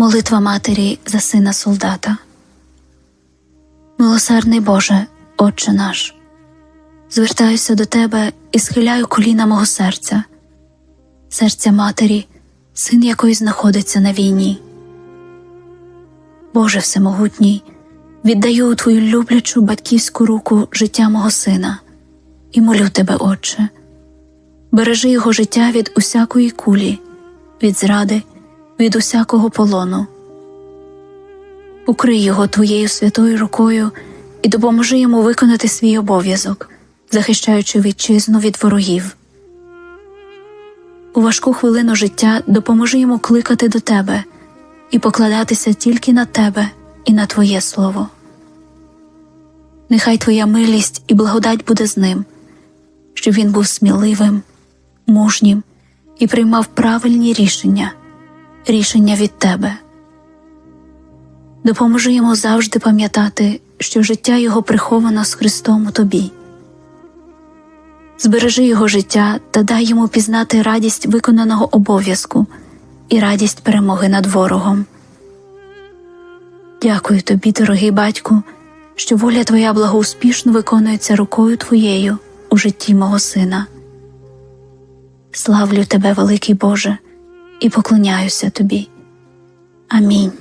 Молитва Матері за сина солдата. Милосердний Боже, Отче наш, звертаюся до Тебе і схиляю коліна мого серця, серця матері, син якої знаходиться на війні. Боже Всемогутній, віддаю у Твою люблячу батьківську руку життя мого сина і молю Тебе, Отче, бережи його життя від усякої кулі, від зради, від усякого полону. Укрий його Твоєю святою рукою і допоможи йому виконати свій обов'язок, захищаючи вітчизну від ворогів. У важку хвилину життя допоможи йому кликати до Тебе і покладатися тільки на Тебе і на Твоє Слово. Нехай Твоя милість і благодать буде з ним, щоб він був сміливим, мужнім і приймав правильні рішення, рішення від Тебе. Допоможи йому завжди пам'ятати, що життя його приховано з Христом у тобі. Збережи його життя та дай йому пізнати радість виконаного обов'язку і радість перемоги над ворогом. Дякую тобі, дорогий батьку, що воля твоя благоуспішно виконується рукою твоєю у житті мого сина. Славлю тебе, великий Боже, і поклоняюся тобі. Амінь.